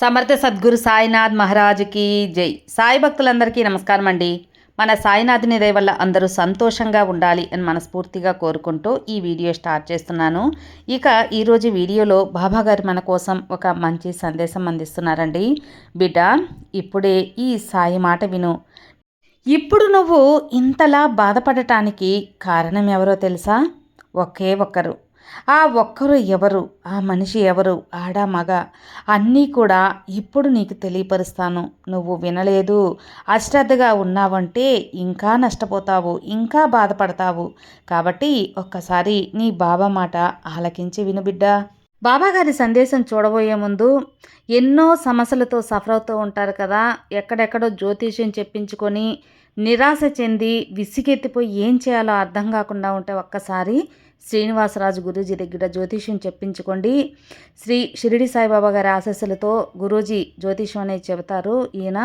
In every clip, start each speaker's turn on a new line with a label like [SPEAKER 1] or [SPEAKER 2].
[SPEAKER 1] సమర్థ సద్గురు సాయినాథ్ మహారాజుకి జై. సాయి భక్తులందరికీ నమస్కారం అండి. మన సాయినాథుని దయ వల్ల అందరూ సంతోషంగా ఉండాలి అని మనస్ఫూర్తిగా కోరుకుంటూ ఈ వీడియో స్టార్ట్ చేస్తున్నాను. ఇక ఈరోజు వీడియోలో బాబా గారు మన కోసం ఒక మంచి సందేశం అందిస్తున్నారండి. బిడ్డ ఇప్పుడే ఈ సాయి మాట విను. ఇప్పుడు నువ్వు ఇంతలా బాధపడటానికి కారణం ఎవరో తెలుసా? ఒకే ఒక్కరు. ఆ ఒక్కరు ఎవరు? ఆ మనిషి ఎవరు? ఆడ మగ? అన్నీ కూడా ఇప్పుడు నీకు తెలియపరుస్తాను. నువ్వు వినలేదు. అశ్రద్ధగా ఉన్నావంటే ఇంకా నష్టపోతావు ఇంకా బాధపడతావు. కాబట్టి ఒక్కసారి నీ బాబా మాట ఆలకించి వినుబిడ్డా బాబాగారి సందేశం చూడబోయే ముందు ఎన్నో సమస్యలతో సఫర్ అవుతూ ఉంటారు కదా. ఎక్కడెక్కడో జ్యోతిష్యం చెప్పించుకొని నిరాశ చెంది విసిగెత్తిపోయి ఏం చేయాలో అర్థం కాకుండా ఉంటే ఒక్కసారి శ్రీనివాసరాజు గురూజీ దగ్గర జ్యోతిష్యం చెప్పించుకోండి. శ్రీ షిరిడి సాయిబాబా గారి ఆశస్సులతో గురూజీ జ్యోతిష్యం అనేది చెబుతారు. ఈయన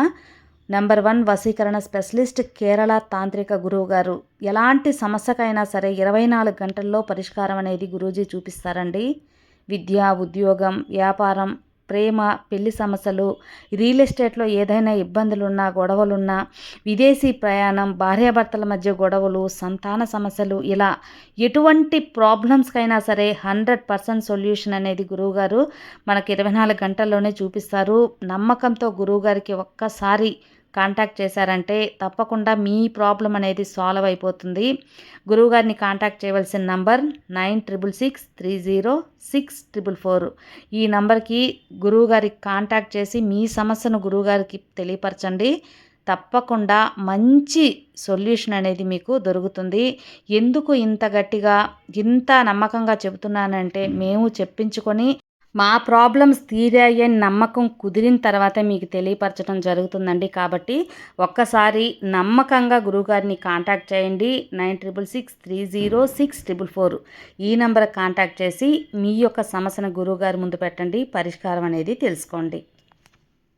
[SPEAKER 1] నెంబర్ వన్ వశీకరణ స్పెషలిస్ట్ కేరళ తాంత్రిక గురువు గారు. ఎలాంటి సమస్యకైనా సరే ఇరవై నాలుగు గంటల్లో పరిష్కారం అనేది గురూజీ చూపిస్తారండి. విద్య ఉద్యోగం వ్యాపారం ప్రేమ పెళ్ళి సమస్యలు రియల్ ఎస్టేట్లో ఏదైనా ఇబ్బందులున్నా గొడవలున్నా విదేశీ ప్రయాణం భార్యాభర్తల మధ్య గొడవలు సంతాన సమస్యలు ఇలా ఎటువంటి ప్రాబ్లమ్స్కైనా సరే హండ్రెడ్ పర్సెంట్ సొల్యూషన్ అనేది గురువుగారు మనకి ఇరవై నాలుగు గంటల్లోనే చూపిస్తారు. నమ్మకంతో గురువుగారికి ఒక్కసారి కాంటాక్ట్ చేశారంటే తప్పకుండా మీ ప్రాబ్లం అనేది సాల్వ్ అయిపోతుంది. గురువుగారిని కాంటాక్ట్ చేయవలసిన number nine triple six three zero six triple four. ఈ నంబర్కి గురువుగారికి కాంటాక్ట్ చేసి మీ సమస్యను గురువుగారికి తెలియపరచండి. తప్పకుండా మంచి సొల్యూషన్ అనేది మీకు దొరుకుతుంది. ఎందుకు ఇంత గట్టిగా ఇంత నమ్మకంగా చెబుతున్నానంటే మేము చెప్పించుకొని మా ప్రాబ్లమ్స్ తీరాయని నమ్మకం కుదిరిన తర్వాత మీకు తెలియపరచడం జరుగుతుందండి. కాబట్టి ఒక్కసారి నమ్మకంగా గురువుగారిని కాంటాక్ట్ చేయండి. Nine triple six three zero six triple four ఈ నెంబర్ కాంటాక్ట్ చేసి మీ యొక్క సమస్యను గురువుగారి ముందు పెట్టండి. పరిష్కారం అనేది తెలుసుకోండి.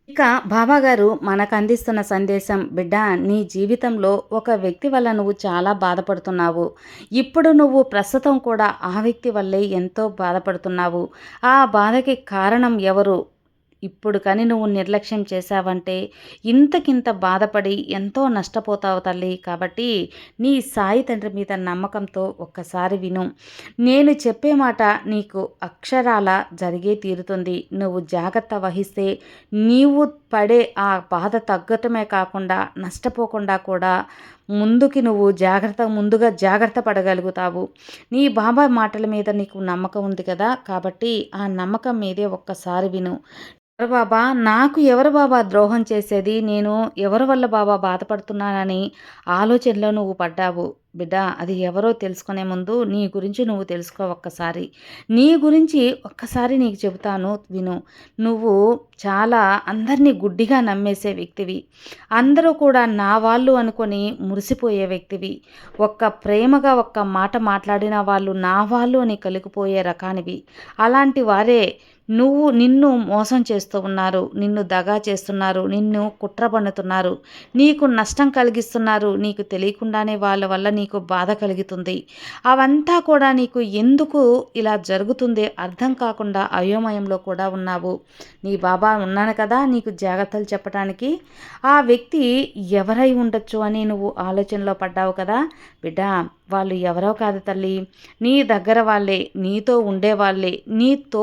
[SPEAKER 1] ఇక బాబాగారు మనకు అందిస్తున్న సందేశం బిడ్డ నీ జీవితంలో ఒక వ్యక్తి వల్ల నువ్వు చాలా బాధపడుతున్నావు. ఇప్పుడు నువ్వు ప్రస్తుతం కూడా ఆ వ్యక్తి వల్లే ఎంతో బాధపడుతున్నావు. ఆ బాధకి కారణం ఎవరు? ఇప్పుడు కానీ నువ్వు నిర్లక్ష్యం చేశావంటే ఇంతకింత బాధపడి ఎంతో నష్టపోతావు తల్లి. కాబట్టి నీ సాయి తండ్రి మీద నమ్మకంతో ఒక్కసారి విను. నేను చెప్పే మాట నీకు అక్షరాల జరిగే తీరుతుంది. నువ్వు జాగ్రత్త వహిస్తే నీవు పడే ఆ బాధ తగ్గటమే కాకుండా నష్టపోకుండా కూడా ముందుకి నువ్వు జాగ్రత్త ముందుగా జాగ్రత్త పడగలుగుతావు. నీ బాబా మాటల మీద నీకు నమ్మకం ఉంది కదా? కాబట్టి ఆ నమ్మకం మీదే ఒక్కసారి విను. బాబా? నాకు ఎవరు బాబా ద్రోహం చేసేది? నేను ఎవరి వల్ల బాబా బాధపడుతున్నానని ఆలోచనలో నువ్వు పడ్డావు. బిడ్డ అది ఎవరో తెలుసుకునే ముందు నీ గురించి నువ్వు తెలుసుకో ఒక్కసారి. నీ గురించి ఒక్కసారి నీకు చెబుతాను విను. నువ్వు చాలా అందరినీ గుడ్డిగా నమ్మేసే వ్యక్తివి. అందరూ కూడా నా వాళ్ళు అనుకొని మురిసిపోయే వ్యక్తివి. ఒక్క ప్రేమగా ఒక్క మాట మాట్లాడిన వాళ్ళు నా వాళ్ళు అని కలిగిపోయే రకానివి. అలాంటి వారే నువ్వు నిన్ను మోసం చేస్తూ ఉన్నారు నిన్ను దగా చేస్తున్నారు నిన్ను కుట్ర పన్నుతున్నారు నీకు నష్టం కలిగిస్తున్నారు నీకు తెలియకుండానే వాళ్ళ వల్ల నీకు బాధ కలుగుతుంది. అవంతా కూడా నీకు ఎందుకు ఇలా జరుగుతుంది అర్థం కాకుండా అయోమయంలో కూడా ఉన్నావు. నీ బాబా ఉన్నాను కదా నీకు జాగ్రత్తలు చెప్పడానికి ఆ వ్యక్తి ఎవరై ఉండొచ్చు అని నువ్వు ఆలోచనలో పడ్డావు కదా? బిడ్డ వాళ్ళు ఎవరో కాదు తల్లి. నీ దగ్గర వాళ్ళే నీతో ఉండేవాళ్ళే నీతో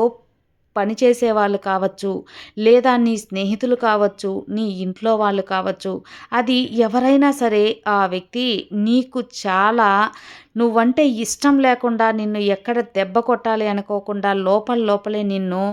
[SPEAKER 1] పనిచేసే వాళ్ళు కావచ్చు లేదా నీ స్నేహితులు కావచ్చు నీ ఇంట్లో వాళ్ళు కావచ్చు అది ఎవరైనా సరే ఆ వ్యక్తి నీకు చాలా నువ్వంటే ఇష్టం లేకుండా నిన్ను ఎక్కడ దెబ్బ కొట్టాలి అనుకోకుండా లోపల లోపలే నిన్ను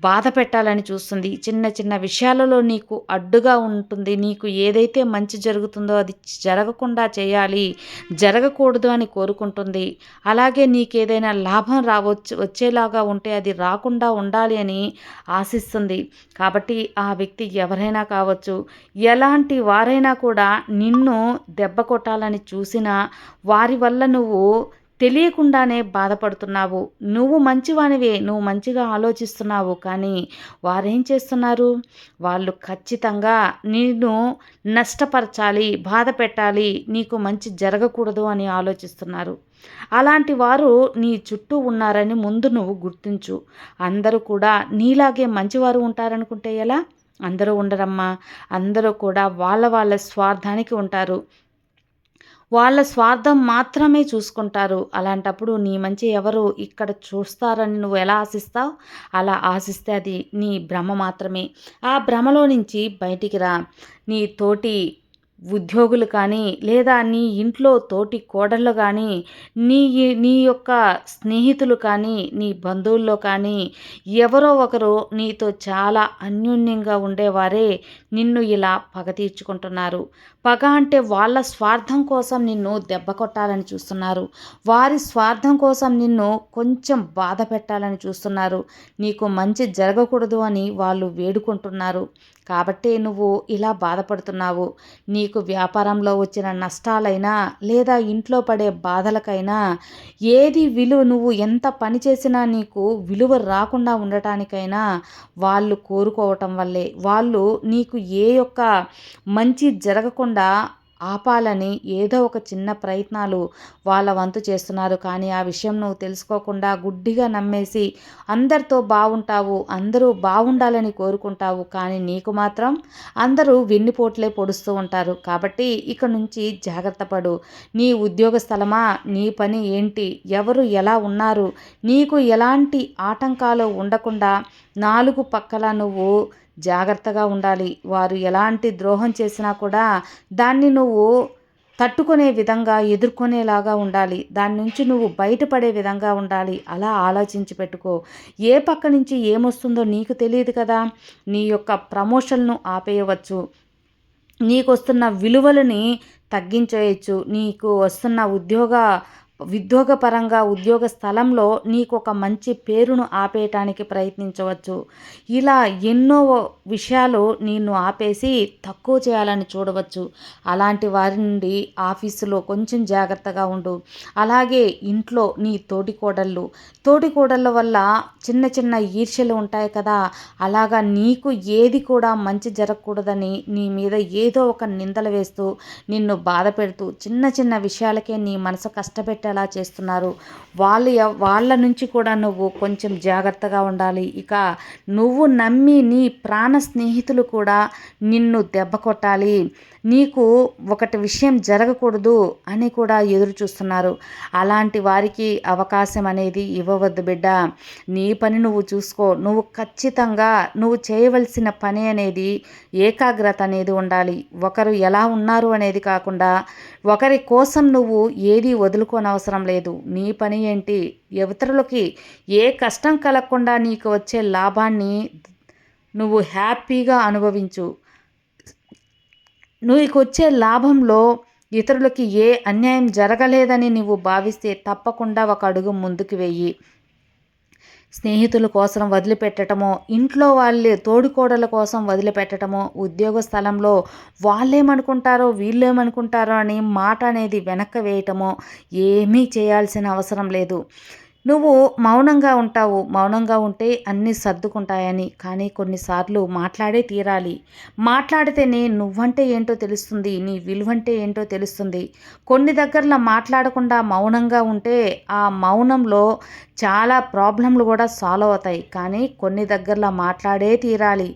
[SPEAKER 1] బాధ పెట్టాలని చూస్తుంది. చిన్న చిన్న విషయాలలో నీకు అడ్డుగా ఉంటుంది. నీకు ఏదైతే మంచి జరుగుతుందో అది జరగకుండా చేయాలి. జరగకూడదు అని కోరుకుంటుంది. అలాగే నీకు ఏదైనా లాభం రావచ్చు వచ్చేలాగా ఉంటే అది రాకుండా ఉండాలి అని ఆశిస్తుంది. కాబట్టి ఆ వ్యక్తి ఎవరైనా కావచ్చు ఎలాంటి వారైనా కూడా నిన్ను దెబ్బ కొట్టాలని చూసినా వారి వల్ల నువ్వు తెలియకుండానే బాధపడుతున్నావు. నువ్వు మంచివానివే నువ్వు మంచిగా ఆలోచిస్తున్నావు. కానీ వారేం చేస్తున్నారు? వాళ్ళు ఖచ్చితంగా నిన్ను నష్టపరచాలి బాధ పెట్టాలి నీకు మంచి జరగకూడదు అని ఆలోచిస్తున్నారు. అలాంటి వారు నీ చుట్టూ ఉన్నారని ముందు నువ్వు గుర్తించు. అందరూ కూడా నీలాగే మంచివారు ఉంటారనుకుంటే ఎలా? అందరూ ఉండరమ్మా. అందరూ కూడా వాళ్ళ వాళ్ళ స్వార్థానికి ఉంటారు. వాళ్ళ స్వార్థం మాత్రమే చూసుకుంటారు. అలాంటప్పుడు నీ మంచి ఎవరు? ఇక్కడ చూస్తారని నువ్వు ఎలా ఆశిస్తావు? అలా ఆశిస్తే అది నీ భ్రమ మాత్రమే. ఆ భ్రమలో నుంచి బయటికి రా. నీ తోటి ఉద్యోగులు కానీ లేదా నీ ఇంట్లో తోటి కోడళ్ళు కానీ నీ నీ యొక్క స్నేహితులు కానీ నీ బంధువుల్లో కానీ ఎవరో ఒకరు నీతో చాలా అన్యోన్యంగా ఉండేవారే నిన్ను ఇలా పగ తీర్చుకుంటున్నారు. పగ అంటే వాళ్ళ స్వార్థం కోసం నిన్ను దెబ్బ కొట్టాలని చూస్తున్నారు. వారి స్వార్థం కోసం నిన్ను కొంచెం బాధ పెట్టాలని చూస్తున్నారు. నీకు మంచి జరగకూడదు అని వాళ్ళు వేడుకుంటున్నారు. కాబట్టే నువ్వు ఇలా బాధపడుతున్నావు. నీకు వ్యాపారంలో వచ్చిన నష్టాలైనా లేదా ఇంట్లో పడే బాధలకైనా ఏది విలువ నువ్వు ఎంత పని చేసినా నీకు విలువ రాకుండా ఉండటానికైనా వాళ్ళు కోరుకోవటం వల్లే. వాళ్ళు నీకు ఏ యొక్క మంచి జరగకుండా ఆపాలని ఏదో ఒక చిన్న ప్రయత్నాలు వాళ్ళ వంతు చేస్తున్నారు. కానీ ఆ విషయం నువ్వు తెలుసుకోకుండా గుడ్డిగా నమ్మేసి అందరితో బాగుంటావు అందరూ బాగుండాలని కోరుకుంటావు. కానీ నీకు మాత్రం అందరూ వెన్నుపోట్లే పొడుస్తూ ఉంటారు. కాబట్టి ఇక నుంచి జాగ్రత్త పడు. నీ ఉద్యోగ స్థలమా? నీ పని ఏంటి? ఎవరు ఎలా ఉన్నారు? నీకు ఎలాంటి ఆటంకాలు ఉండకుండా నాలుగు పక్కల నువ్వు జాగ్రత్తగా ఉండాలి. వారు ఎలాంటి ద్రోహం చేసినా కూడా దాన్ని నువ్వు తట్టుకునే విధంగా ఎదుర్కొనేలాగా ఉండాలి. దాని నుంచి నువ్వు బయటపడే విధంగా ఉండాలి. అలా ఆలోచించి పెట్టుకో. ఏ పక్క నుంచి ఏమొస్తుందో నీకు తెలియదు కదా. నీ యొక్క ప్రమోషన్ను ఆపేయవచ్చు. నీకు వస్తున్న విలువలని తగ్గించేయచ్చు. నీకు వస్తున్న ఉద్యోగ ఉద్యోగపరంగా ఉద్యోగ స్థలంలో నీకు ఒక మంచి పేరును ఆపేయటానికి ప్రయత్నించవచ్చు. ఇలా ఎన్నో విషయాలు నిన్ను ఆపేసి తక్కువ చేయాలని చూడవచ్చు. అలాంటి వారి నుండి ఆఫీసులో కొంచెం జాగ్రత్తగా ఉండు. అలాగే ఇంట్లో నీ తోటికోడళ్ళు. తోటికోడళ్ళ వల్ల చిన్న చిన్న ఈర్ష్యలు ఉంటాయి కదా. అలాగా నీకు ఏది కూడా మంచి జరగకూడదని నీ మీద ఏదో ఒక నిందలు వేస్తూ నిన్ను బాధ పెడుతూ చిన్న చిన్న విషయాలకే నీ మనసు కష్టపెట్ట ఉండేటలా చేస్తున్నారు? వాళ్ళు వాళ్ళ నుంచి కూడా నువ్వు కొంచెం జాగ్రత్తగా ఉండాలి. ఇక నువ్వు నమ్మి నీ ప్రాణ స్నేహితులు కూడా నిన్ను దెబ్బ కొట్టాలి. నీకు ఒకటి విషయం జరగకూడదు అని కూడా ఎదురు చూస్తున్నారు. అలాంటి వారికి అవకాశం అనేది ఇవ్వవద్దు బిడ్డ. నీ పని నువ్వు చూసుకో. నువ్వు ఖచ్చితంగా నువ్వు చేయవలసిన పని అనేది ఏకాగ్రత అనేది ఉండాలి. ఒకరు ఎలా ఉన్నారు అనేది కాకుండా ఒకరి కోసం నువ్వు ఏది వదులుకోనవసరం లేదు. నీ పని ఏంటి? ఇతరులకి ఏ కష్టం కలగకుండా నీకు వచ్చే లాభాన్ని నువ్వు హ్యాపీగా అనుభవించు. నీకు వచ్చే లాభంలో ఇతరులకి ఏ అన్యాయం జరగలేదని నువ్వు భావిస్తే తప్పకుండా ఒక అడుగు ముందుకు వెయ్యి. స్నేహితుల కోసం వదిలిపెట్టడమో ఇంట్లో వాళ్ళే తోడుకోడల కోసం వదిలిపెట్టడమో ఉద్యోగ స్థలంలో వాళ్ళేమనుకుంటారో వీళ్ళేమనుకుంటారో అని మాట అనేది వెనక్కి వేయటమో ఏమీ చేయాల్సిన అవసరం లేదు. నువ్వు మౌనంగా ఉంటావు. మౌనంగా ఉంటే అన్నీ సర్దుకుంటాయని. కానీ కొన్నిసార్లు మాట్లాడే తీరాలి. మాట్లాడితేనే నువ్వంటే ఏంటో తెలుస్తుంది. నీ విలువంటే ఏంటో తెలుస్తుంది. కొన్ని దగ్గరలో మాట్లాడకుండా మౌనంగా ఉంటే ఆ మౌనంలో చాలా ప్రాబ్లంలు కూడా సాల్వ్ అవుతాయి. కానీ కొన్ని దగ్గరలో మాట్లాడే తీరాలి.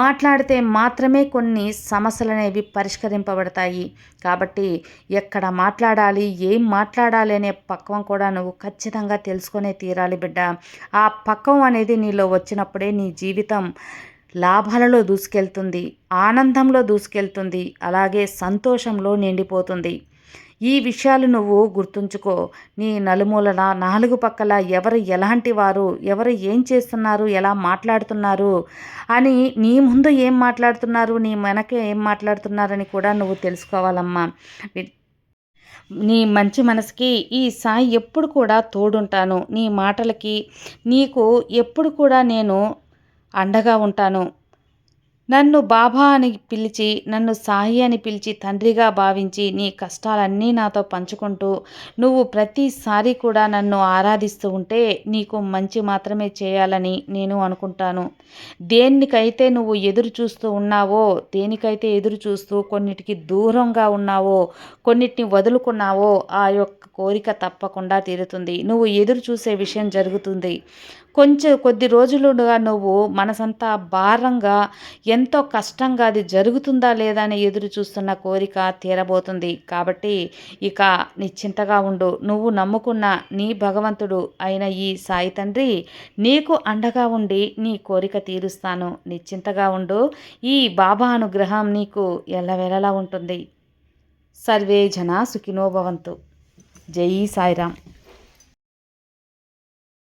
[SPEAKER 1] మాట్లాడితే మాత్రమే కొన్ని సమస్యలు అనేవి పరిష్కరింపబడతాయి. కాబట్టి ఎక్కడ మాట్లాడాలి ఏం మాట్లాడాలి అనే పక్వం కూడా నువ్వు ఖచ్చితంగా చేసుకునే తీరాలి బిడ్డ. ఆ పక్వం అనేది నీలో వచ్చినప్పుడే నీ జీవితం లాభాలలో దూసుకెళ్తుంది ఆనందంలో దూసుకెళ్తుంది అలాగే సంతోషంలో నిండిపోతుంది. ఈ విషయాలు నువ్వు గుర్తుంచుకో. నీ నలుమూలన నాలుగు పక్కల ఎవరు ఎలాంటి వారు ఎవరు ఏం చేస్తున్నారు ఎలా మాట్లాడుతున్నారు అని నీ ముందు ఏం మాట్లాడుతున్నారు నీ వెనక ఏం మాట్లాడుతున్నారని కూడా నువ్వు తెలుసుకోవాలమ్మా. నీ మంచి మనసుకి ఈ సాయి ఎప్పుడు కూడా తోడుంటాను. నీ మాటలకి నీకు ఎప్పుడు కూడా నేను అండగా ఉంటాను. నన్ను బాబా అని పిలిచి నన్ను సాయి అని పిలిచి తండ్రిగా భావించి నీ కష్టాలన్నీ నాతో పంచుకుంటూ నువ్వు ప్రతిసారి కూడా నన్ను ఆరాధిస్తూ ఉంటే నీకు మంచి మాత్రమే చేయాలని నేను అనుకుంటాను. దేనికైతే నువ్వు ఎదురు చూస్తూ ఉన్నావో దేనికైతే ఎదురు చూస్తూ కొన్నిటికి దూరంగా ఉన్నావో కొన్నిటిని వదులుకున్నావో ఆ యొక్క కోరిక తప్పకుండా తీరుతుంది. నువ్వు ఎదురు చూసే విషయం జరుగుతుంది. కొంచెం కొద్ది రోజులుగా నువ్వు మనసంతా భారంగా ఎంతో కష్టంగా అది జరుగుతుందా లేదా అని ఎదురు చూస్తున్న కోరిక తీరబోతుంది. కాబట్టి ఇక నిశ్చింతగా ఉండు. నువ్వు నమ్ముకున్న నీ భగవంతుడు అయిన ఈ సాయి తండ్రి నీకు అండగా ఉండి నీ కోరిక తీరుస్తాను. నిశ్చింతగా ఉండు. ఈ బాబా అనుగ్రహం నీకు ఎల్లవేళలా ఉంటుంది. సర్వే జన సుఖినో భవంతు. జై సాయిరామ్.